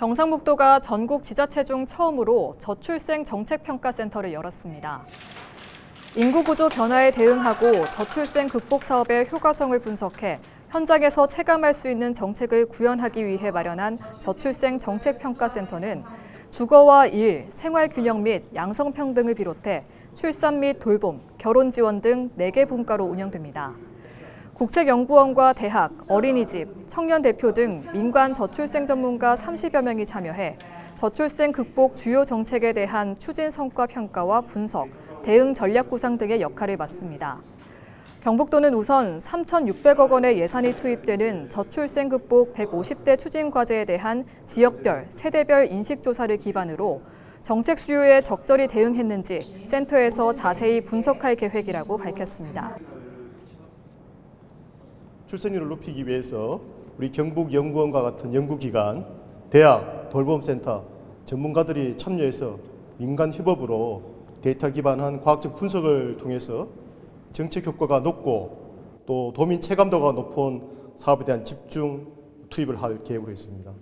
경상북도가 전국 지자체 중 처음으로 저출생 정책평가센터를 열었습니다. 인구 구조 변화에 대응하고 저출생 극복 사업의 효과성을 분석해 현장에서 체감할 수 있는 정책을 구현하기 위해 마련한 저출생 정책평가센터는 주거와 일, 생활 균형 및 양성 평등을 비롯해 출산 및 돌봄, 결혼 지원 등 4개 분과로 운영됩니다. 국책연구원과 대학, 어린이집, 청년 대표 등 민간 저출생 전문가 30여 명이 참여해 저출생 극복 주요 정책에 대한 추진 성과 평가와 분석, 대응 전략 구상 등의 역할을 맡습니다. 경북도는 우선 3,600억 원의 예산이 투입되는 저출생 극복 150대 추진 과제에 대한 지역별, 세대별 인식 조사를 기반으로 정책 수요에 적절히 대응했는지 센터에서 자세히 분석할 계획이라고 밝혔습니다. 출생률을 높이기 위해서 우리 경북 연구원과 같은 연구기관, 대학, 돌봄센터 전문가들이 참여해서 민간 협업으로 데이터 기반한 과학적 분석을 통해서 정책 효과가 높고 또 도민 체감도가 높은 사업에 대한 집중 투입을 할 계획으로 있습니다.